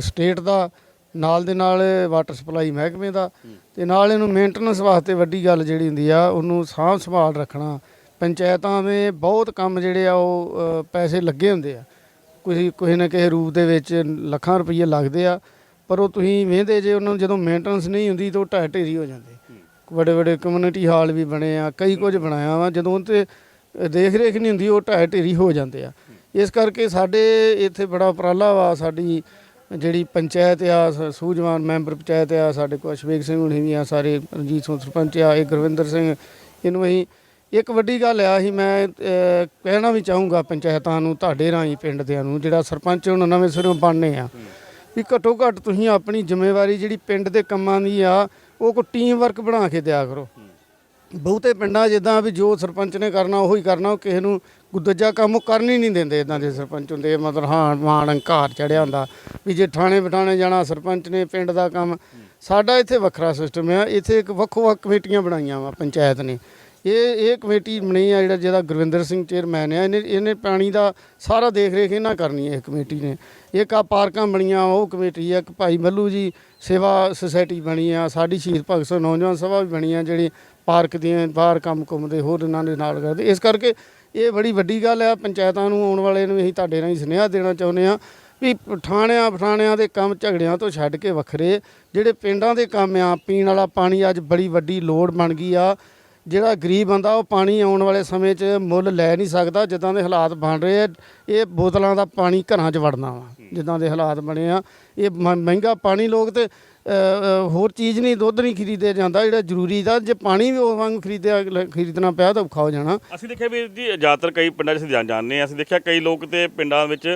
ਸਟੇਟ ਦਾ ਨਾਲ ਦੇ ਨਾਲ ਵਾਟਰ ਸਪਲਾਈ ਮਹਿਕਮੇ ਦਾ ਤੇ ਨਾਲ ਇਹਨੂੰ ਮੇਨਟੇਨੈਂਸ ਵਾਸਤੇ ਵੱਡੀ ਗੱਲ ਜਿਹੜੀ ਹੁੰਦੀ ਆ ਉਹਨੂੰ ਸਾਂਭ ਸੰਭਾਲ ਰੱਖਣਾ। ਪੰਚਾਇਤਾਂ ਦੇ ਬਹੁਤ ਕੰਮ ਜਿਹੜੇ ਆ ਉਹ ਅ, ਪੈਸੇ ਲੱਗੇ ਹੁੰਦੇ ਆ। ਕੋਈ ਕੋਈ ਨਾ ਕਿਸੇ ਰੂਪ ਦੇ ਵਿੱਚ ਲੱਖਾਂ ਰੁਪਏ ਲੱਗਦੇ ਆ ਪਰ ਉਹ ਤੁਸੀਂ ਵੇਂਦੇ ਜੇ ਉਹਨਾਂ ਨੂੰ ਜਦੋਂ ਮੇਨਟੇਨੈਂਸ ਨਹੀਂ ਹੁੰਦੀ ਤਾਂ ਉਹ ਢਹਿ ਢੇਰੀ ਹੋ ਜਾਂਦੇ। ਵੱਡੇ ਵੱਡੇ ਕਮਿਊਨਿਟੀ ਹਾਲ ਵੀ ਬਣੇ ਆ ਕਈ ਕੁਝ ਬਣਾਇਆ ਵਾ ਜਦੋਂ ਤੇ ਦੇਖ ਰੇਖ ਨਹੀਂ ਹੁੰਦੀ ਉਹ ਢਹਿ ਢੇਰੀ ਹੋ ਜਾਂਦੇ ਆ। ਇਸ ਕਰਕੇ ਸਾਡੇ ਇੱਥੇ ਬੜਾ ਉਪਰਾਲਾ ਵਾ ਸਾਡੀ ਜਿਹੜੀ ਪੰਚਾਇਤ ਆ ਸ- ਸੂਝਵਾਨ ਮੈਂਬਰ ਪੰਚਾਇਤ ਆ ਸਾਡੇ ਕੋਲ ਅਸ਼ਵੇਕ ਸਿੰਘ ਹੁਣੀ ਵੀ ਆ ਸਾਰੇ ਰਣਜੀਤ ਸਿੰਘ ਸਰਪੰਚ ਆ ਇਹ ਗੁਰਵਿੰਦਰ ਸਿੰਘ ਇਹਨੂੰ ਅਸੀਂ ਇੱਕ ਵੱਡੀ ਗੱਲ ਆ ਹੀ ਮੈਂ ਅਹ, ਕਹਿਣਾ ਵੀ ਚਾਹੂੰਗਾ ਪੰਚਾਇਤਾਂ ਨੂੰ ਤੁਹਾਡੇ ਰਾਹੀਂ ਪਿੰਡ ਦਿਆਂ ਨੂੰ ਜਿਹੜਾ ਸਰਪੰਚ ਹੁਣ ਨਵੇਂ ਸਿਰੋਂ ਬਣਨੇ ਆ ਵੀ ਘੱਟੋ ਘੱਟ ਤੁਸੀਂ ਆਪਣੀ ਜ਼ਿੰਮੇਵਾਰੀ ਜਿਹੜੀ ਪਿੰਡ ਦੇ ਕੰਮਾਂ ਦੀ ਆ ਉਹ ਕੋ ਟੀਮ ਵਰਕ ਬਣਾ ਕੇ ਦਿਆ ਕਰੋ। ਬਹੁਤੇ ਪਿੰਡਾਂ ਜਿੱਦਾਂ ਵੀ ਜੋ ਸਰਪੰਚ ਨੇ ਕਰਨਾ ਉਹੀ ਕਰਨਾ ਉਹ ਕਿਸੇ ਨੂੰ ਦੂਜਾ ਕੰਮ ਉਹ ਕਰਨ ਹੀ ਨਹੀਂ ਦਿੰਦੇ ਇਦਾਂ ਦੇ ਸਰਪੰਚ ਹੁੰਦੇ। ਮਤਲਬ ਹਾਂ ਮਾਣ ਹੰਕਾਰ ਚੜਿਆ ਹੁੰਦਾ ਵੀ ਜੇ ਥਾਣੇ ਬਿਠਾਣੇ ਜਾਣਾ ਸਰਪੰਚ ਨੇ ਪਿੰਡ ਦਾ ਕੰਮ। ਸਾਡਾ ਇੱਥੇ ਵੱਖਰਾ ਸਿਸਟਮ ਆ ਇੱਥੇ ਇੱਕ ਵੱਖੋ ਵੱਖ ਕਮੇਟੀਆਂ ਬਣਾਈਆਂ ਵਾ ਪੰਚਾਇਤ ਨੇ। ਇਹ ਇਹ ਕਮੇਟੀ ਬਣੀ ਆ ਜਿਹੜਾ ਜਿਹਦਾ ਗੁਰਵਿੰਦਰ ਸਿੰਘ ਚੇਅਰਮੈਨ ਆ। ਇਹਨੇ ਇਹਨੇ ਪਾਣੀ ਦਾ ਸਾਰਾ ਦੇਖ ਰੇਖ ਇਹਨਾਂ ਕਰਨੀ ਹੈ ਇਹ ਕਮੇਟੀ ਨੇ। ਇੱਕ ਆ ਪਾਰਕਾਂ ਬਣੀਆਂ, ਉਹ ਕਮੇਟੀ ਆ। ਇੱਕ ਭਾਈ ਮੱਲੂ ਜੀ ਸੇਵਾ ਸੁਸਾਇਟੀ ਬਣੀ ਆ। ਸਾਡੀ ਸ਼ਹੀਦ ਭਗਤ ਸਿੰਘ ਨੌਜਵਾਨ ਸਭਾ ਵੀ ਬਣੀ ਆ, ਜਿਹੜੀ ਪਾਰਕ ਦੀਆਂ, ਬਾਹਰ ਕੰਮ ਕੁੰਮਦੇ ਹੋਰ ਇਹਨਾਂ ਦੇ ਨਾਲ ਕਰਦੇ। ਇਸ ਕਰਕੇ ਇਹ ਬੜੀ ਵੱਡੀ ਗੱਲ ਆ। ਪੰਚਾਇਤਾਂ ਨੂੰ ਆਉਣ ਵਾਲੇ ਨੂੰ ਅਸੀਂ ਤੁਹਾਡੇ ਰਾਹੀਂ ਸੁਨੇਹਾ ਦੇਣਾ ਚਾਹੁੰਦੇ ਆ ਵੀ ਠਾਣਿਆਂ ਪਠਾਣਿਆਂ ਦੇ ਕੰਮ ਝਗੜਿਆਂ ਤੋਂ ਛੱਡ ਕੇ ਵੱਖਰੇ। ਜਿਹੜੇ ਪਿੰਡਾਂ ਦੇ ਕੰਮ ਆ, ਪੀਣ ਵਾਲਾ ਪਾਣੀ ਅੱਜ ਬੜੀ ਵੱਡੀ ਲੋੜ ਬਣ ਗਈ ਆ। ਜਿਹੜਾ ਗਰੀਬ ਬੰਦਾ ਉਹ ਪਾਣੀ ਆਉਣ ਵਾਲੇ ਸਮੇਂ 'ਚ ਮੁੱਲ ਲੈ ਨਹੀਂ ਸਕਦਾ ਜਿੱਦਾਂ ਦੇ ਹਾਲਾਤ ਬਣ ਰਹੇ ਆ, ਇਹ ਬੋਤਲਾਂ ਦਾ ਪਾਣੀ ਘਰਾਂ 'ਚ ਵੜਨਾ ਵਾ, ਜਿੱਦਾਂ ਦੇ ਹਾਲਾਤ ਬਣੇ ਆ। ਇਹ ਮ- ਮਹਿੰਗਾ ਪਾਣੀ ਲੋਕ ਤੇ ਹੋਰ ਚੀਜ਼ ਨਹੀਂ, ਦੁੱਧ ਨਹੀਂ ਖਰੀਦਿਆ ਜਾਂਦਾ, ਜਿਹੜਾ ਜ਼ਰੂਰੀ ਦਾ, ਜੇ ਪਾਣੀ ਵੀ ਉਹ ਵਾਂਗ ਖਰੀਦਿਆ ਖਰੀਦਣਾ ਪਿਆ ਤਾਂ ਔਖਾ ਹੋ ਜਾਣਾ। ਅਸੀਂ ਦੇਖਿਆ ਵੀ ਜੀ, ਜ਼ਿਆਦਾਤਰ ਕਈ ਪਿੰਡਾਂ 'ਚ ਅਸੀਂ ਜਾਣ ਜਾਂਦੇ ਹਾਂ। ਅਸੀਂ ਦੇਖਿਆ ਕਈ ਲੋਕ ਤੇ ਪਿੰਡਾਂ ਵਿੱਚ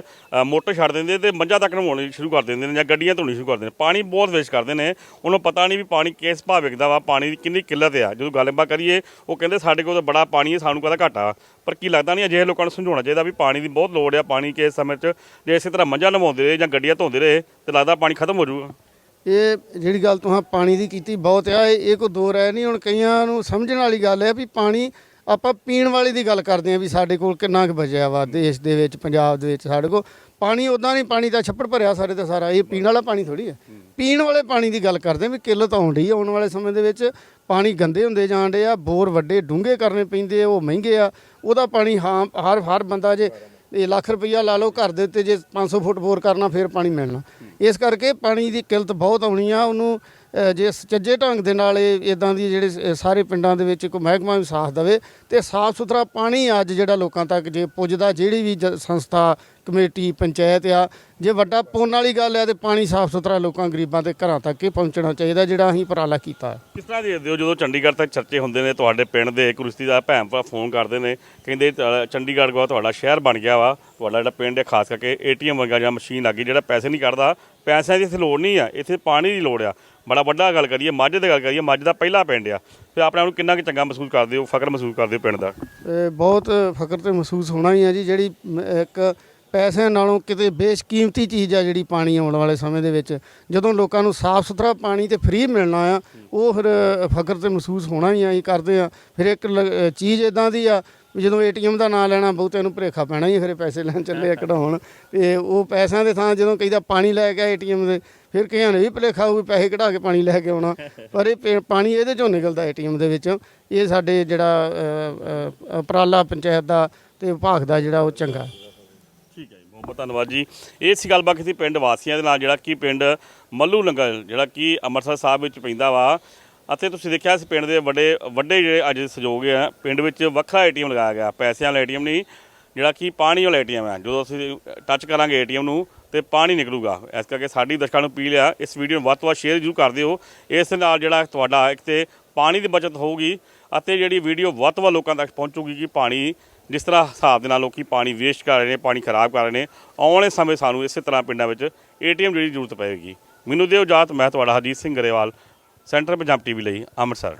ਮੋਟਰ ਛੱਡ ਦਿੰਦੇ ਤੇ ਮੰਝਾਂ ਤੱਕ ਨਵਾਉਣੀ ਸ਼ੁਰੂ ਕਰ ਦਿੰਦੇ ਨੇ ਜਾਂ ਗੱਡੀਆਂ ਧੋਣੀ ਸ਼ੁਰੂ ਕਰ ਦਿੰਦੇ ਨੇ। ਪਾਣੀ ਬਹੁਤ ਵੇਸਟ ਕਰਦੇ ਨੇ। ਉਹਨੂੰ ਪਤਾ ਨਹੀਂ ਵੀ ਪਾਣੀ ਕਿਸ ਭਾਅ ਵਿਕਦਾ ਵਾ, ਪਾਣੀ ਦੀ ਕਿੰਨੀ ਕਿੱਲਤ ਆ। ਜਦੋਂ ਗੱਲਬਾਤ ਕਰੀਏ, ਉਹ ਕਹਿੰਦੇ ਸਾਡੇ ਕੋਲ ਤਾਂ ਬੜਾ ਪਾਣੀ ਹੈ, ਸਾਨੂੰ ਕਹਦਾ ਘਾਟਾ। ਪਰ ਕੀ ਲੱਗਦਾ ਨਹੀਂ, ਅਜਿਹੇ ਲੋਕਾਂ ਨੂੰ ਸਮਝਾਉਣਾ ਚਾਹੀਦਾ ਵੀ ਪਾਣੀ ਦੀ ਬਹੁਤ ਲੋੜ ਆ। ਪਾਣੀ ਕਿਸ ਸਮੇਂ 'ਚ ਜੇ ਇਸੇ ਤਰ੍ਹਾਂ ਮੰਝਾਂ ਨਵਾਉਂਦੇ ਰਹੇ ਜਾਂ ਗੱਡੀਆਂ ਧੋਂਦੇ ਰਹੇ, ਤੇ ਲੱਗਦਾ ਪਾਣੀ ਖਤਮ ਹੋ ਜਾਊਗਾ। ਇਹ ਜਿਹੜੀ ਗੱਲ ਤੁਹਾਂ ਪਾਣੀ ਦੀ ਕੀਤੀ ਬਹੁਤ ਆ, ਇਹ ਇਹ ਕੋਈ ਦੋ ਰਾਏ ਨਹੀਂ, ਹੁਣ ਕਈਆਂ ਨੂੰ ਸਮਝਣ ਵਾਲੀ ਗੱਲ ਹੈ ਵੀ ਪਾਣੀ ਆਪਾਂ ਪੀਣ ਵਾਲੀ ਦੀ ਗੱਲ ਕਰਦੇ ਆ ਵੀ ਸਾਡੇ ਕੋਲ ਕਿੰਨਾ ਕੁ ਬਚਿਆ ਵਾ ਦੇਸ਼ ਦੇ ਵਿੱਚ, ਪੰਜਾਬ ਦੇ ਵਿੱਚ, ਸਾਡੇ ਕੋਲ। ਪਾਣੀ ਉਦਾਂ ਨਹੀਂ, ਪਾਣੀ ਦਾ ਛੱਪੜ ਭਰਿਆ ਸਾਰੇ ਦਾ ਸਾਰਾ, ਇਹ ਪੀਣ ਵਾਲਾ ਪਾਣੀ ਥੋੜੀ ਹੈ। ਪੀਣ ਵਾਲੇ ਪਾਣੀ ਦੀ ਗੱਲ ਕਰਦੇ ਆ ਵੀ ਕਿੱਲਤ ਆਉਣ ਡਈ ਆਉਣ ਵਾਲੇ ਸਮੇਂ ਦੇ ਵਿੱਚ ਪਾਣੀ ਗੰਦੇ ਹੁੰਦੇ ਜਾਣ ਡੇ ਆ, ਬੋਰ ਵੱਡੇ ਡੂੰਘੇ ਕਰਨੇ ਪੈਂਦੇ ਆ, ਉਹ ਮਹਿੰਗੇ ਆ, ਉਹਦਾ ਪਾਣੀ ਹਾਂ, ਹਰ ਹਰ ਬੰਦਾ ਜੇ ਇਹ ਲੱਖ ਰੁਪਈਆ ਲਾ ਲਓ ਘਰ ਦੇ ਉੱਤੇ ਜੇ 500 ਫੁੱਟ ਬੋਰ ਕਰਨਾ, ਫਿਰ ਪਾਣੀ ਮਿਲਣਾ। ਇਸ ਕਰਕੇ ਪਾਣੀ ਦੀ ਕਿੱਲਤ ਬਹੁਤ ਆਉਣੀ ਆ, ਉਹਨੂੰ ਜੇ ਸੁਚੱਜੇ ਢੰਗ ਦੇ ਨਾਲ ਇਹ ਇਦਾਂ ਦੀ ਜਿਹੜੇ ਸਾਰੇ ਪਿੰਡਾਂ ਦੇ ਵਿੱਚ ਇੱਕ ਮਹਿਕਮਾ ਵੀ ਸਾਥ ਦੇਵੇ ਤੇ ਸਾਫ਼ ਸੁਥਰਾ ਪਾਣੀ ਅੱਜ ਜਿਹੜਾ ਲੋਕਾਂ ਤੱਕ ਜੇ ਪੁੱਜਦਾ, ਜਿਹੜੀ ਵੀ ਜ- ਸੰਸਥਾ, ਕਮੇਟੀ, ਪੰਚਾਇਤ ਆ, ਜੇ ਵੱਡਾ ਪੁੰਨ ਵਾਲੀ ਗੱਲ ਹੈ ਤੇ ਪਾਣੀ ਸਾਫ਼ ਸੁਥਰਾ ਲੋਕਾਂ, ਗਰੀਬਾਂ ਦੇ ਘਰਾਂ ਤੱਕ ਹੀ ਪਹੁੰਚਣਾ ਚਾਹੀਦਾ ਜਿਹੜਾ ਅਸੀਂ ਉਪਰਾਲਾ ਕੀਤਾ ਹੈ। ਕਿਸ ਤਰ੍ਹਾਂ ਦੇਖਦੇ ਹੋ ਜਦੋਂ ਚੰਡੀਗੜ੍ਹ ਤੱਕ ਚਰਚੇ ਹੁੰਦੇ ਨੇ ਤੁਹਾਡੇ ਪਿੰਡ ਦੇ, ਇੱਕ ਰਿਸ਼ਤੇਦਾਰ ਭੈਣ ਭਰਾ ਫੋਨ ਕਰਦੇ ਨੇ, ਕਹਿੰਦੇ ਚੰਡੀਗੜ੍ਹ ਗਵਾ ਤੁਹਾਡਾ ਸ਼ਹਿਰ ਬਣ ਗਿਆ ਵਾ, ਤੁਹਾਡਾ ਜਿਹੜਾ ਪਿੰਡ ਹੈ, ਖਾਸ ਕਰਕੇ ਏਟੀਐਮ ਵਰਗਾ ਜਾਂ ਮਸ਼ੀਨ ਆ ਗਈ ਜਿਹੜਾ ਪੈਸੇ ਨਹੀਂ ਕੱਢਦਾ ਪੈਸਿਆਂ ਦੀ ਇੱਥੇ ਲੋੜ ਨਹੀਂ ਆ, ਇੱਥੇ ਪਾਣੀ ਦੀ ਲੋੜ ਆ। ਬੜਾ ਵੱਡਾ ਗੱਲ ਕਰੀਏ, ਮੱਝ ਦੀ ਗੱਲ ਕਰੀਏ, ਮੱਝ ਦਾ ਪਹਿਲਾ ਪਿੰਡ ਆ। ਫਿਰ ਆਪਣੇ ਆਪ ਨੂੰ ਕਿੰਨਾ ਕੁ ਚੰਗਾ ਮਹਿਸੂਸ ਕਰਦੇ ਹੋ, ਫਖਰ ਮਹਿਸੂਸ ਕਰਦੇ ਹੋ ਪਿੰਡ ਦਾ? ਇਹ ਬਹੁਤ ਫਕਰ ਤੇ ਮਹਿਸੂਸ ਹੋਣਾ ਹੀ ਆ ਜੀ, ਜਿਹੜੀ ਮ- ਇੱਕ ਪੈਸਿਆਂ ਨਾਲੋਂ ਕਿਤੇ ਬੇਸ਼ਕੀਮਤੀ ਚੀਜ਼ ਆ ਜਿਹੜੀ ਪਾਣੀ ਆਉਣ ਵਾਲੇ ਸਮੇਂ ਦੇ ਵਿੱਚ। ਜਦੋਂ ਲੋਕਾਂ ਨੂੰ ਸਾਫ਼ ਸੁਥਰਾ ਪਾਣੀ ਤੇ ਫ੍ਰੀ ਮਿਲਣਾ ਆ, ਉਹ ਫਿਰ ਫਕਰ ਤੇ ਮਹਿਸੂਸ ਹੋਣਾ ਹੀ ਆ, ਅਸੀਂ ਕਰਦੇ ਆ। ਫਿਰ ਇੱਕ ਲ- ਚੀਜ਼ ਇਦਾਂ ਦੀ ਆ ਵੀ ਜਦੋਂ ਏਟੀਐਮ ਦਾ ਨਾਂ ਲੈਣਾ ਬਹੁਤਿਆਂ ਨੂੰ ਭੁਲੇਖਾ ਪੈਣਾ ਹੀ ਆ, ਖਰੇ ਪੈਸੇ ਲੈਣ ਚੱਲੇ ਕਢਾਉਣ। ਤੇ ਉਹ ਪੈਸਿਆਂ ਦੇ ਥਾਂ ਜਦੋਂ ਕਈਦਾ ਪਾਣੀ ਲੈ ਕੇ ਏਟੀਐਮ ਦੇ ਫਿਰ ਕਈਆਂ ਨੇ ਵੀ ਭੁਲੇਖਾ ਹੋਊ ਵੀ ਪੈਸੇ ਕਢਾ ਕੇ ਪਾਣੀ ਲੈ ਕੇ ਆਉਣਾ। ਪਰ ਇਹ ਪੇ- ਪਾਣੀ ਇਹਦੇ ਚੋਂ ਨਿਕਲਦਾ ਏਟੀਐਮ ਦੇ ਵਿੱਚੋਂ। ਇਹ ਸਾਡੇ ਜਿਹੜਾ ਅ, ਉਪਰਾਲਾ ਪੰਚਾਇਤ ਦਾ ਤੇ ਵਿਭਾਗ ਦਾ ਜਿਹੜਾ ਉਹ ਚੰਗਾ। ਠੀਕ ਹੈ ਜੀ ਬਹੁਤ ਬਹੁਤ ਧੰਨਵਾਦ ਜੀ। ਇਹ ਸੀ ਗੱਲਬਾਤ ਕੀਤੀ ਪਿੰਡ ਵਾਸੀਆਂ ਦੇ ਨਾਲ ਜਿਹੜਾ ਕਿ ਪਿੰਡ ਮੱਲੂ ਲੰਗਲ ਜਿਹੜਾ ਕਿ ਅੰਮ੍ਰਿਤਸਰ ਸਾਹਿਬ ਵਿੱਚ ਪੈਂਦਾ ਵਾ। ਅਤੇ ਤੁਸੀਂ ਦੇਖਿਆ ਇਸ ਪਿੰਡ ਦੇ ਵੱਡੇ ਵੱਡੇ ਜਿਹੜੇ ਅੱਜ ਸਹਿਯੋਗ ਹੈ ਪਿੰਡ ਵਿੱਚ ਵੱਖਰਾ ਏਟੀਐਮ ਲਗਾਇਆ ਗਿਆ। ਪੈਸਿਆਂ ਵਾਲਾ ਏਟੀਐਮ ਨਹੀਂ, ਜਿਹੜਾ ਕਿ ਪਾਣੀ ਵਾਲਾ ਏਟੀਐਮ ਹੈ ਜਦੋਂ ਅਸੀਂ ਟੱਚ ਕਰਾਂਗੇ ਏਟੀਐਮ ਨੂੰ, ਤੇ ਪਾਣੀ ਨਿਕਲੂਗਾ। ਇਸ ਕਰਕੇ ਸਾਡੀ ਦਰਸ਼ਕਾਂ ਨੂੰ ਅਪੀਲ ਆ, ਇਸ ਵੀਡੀਓ ਨੂੰ ਵੱਧ ਤੋਂ ਵੱਧ ਸ਼ੇਅਰ ਜ਼ਰੂਰ ਕਰ ਦਿਓ। ਇਸ ਨਾਲ ਜਿਹੜਾ ਤੁਹਾਡਾ ਇੱਕ ਤੇ ਪਾਣੀ ਦੀ ਬਚਤ ਹੋਊਗੀ, ਅਤੇ ਜਿਹੜੀ ਵੀਡੀਓ ਵੱਧ ਤੋਂ ਵੱਧ ਲੋਕਾਂ ਤੱਕ ਪਹੁੰਚੂਗੀ ਕਿ ਪਾਣੀ, ਜਿਸ ਤਰ੍ਹਾਂ ਹਿਸਾਬ ਦੇ ਨਾਲ ਲੋਕੀ ਪਾਣੀ ਵੇਸਟ ਕਰ ਰਹੇ ਨੇ, ਪਾਣੀ ਖਰਾਬ ਕਰ ਰਹੇ ਨੇ, ਆਉਣ ਵਾਲੇ ਸਮੇਂ ਸਾਨੂੰ ਇਸੇ ਤਰ੍ਹਾਂ ਪਿੰਡਾਂ ਵਿੱਚ ਏਟੀਐਮ ਜਿਹੜੀ ਜ਼ਰੂਰਤ ਪਵੇਗੀ ਮੈਨੂੰ ਦਿਓ ਇਜਾਜ਼ਤ, ਮੈਂ ਤੁਹਾਡਾ ਹਰਜੀਤ ਸਿੰਘ ਗਰੇਵਾਲ ਸੈਂਟਰ ਪੰਜਾਬ ਟੀਵੀ ਲਈ ਅੰਮ੍ਰਿਤਸਰ।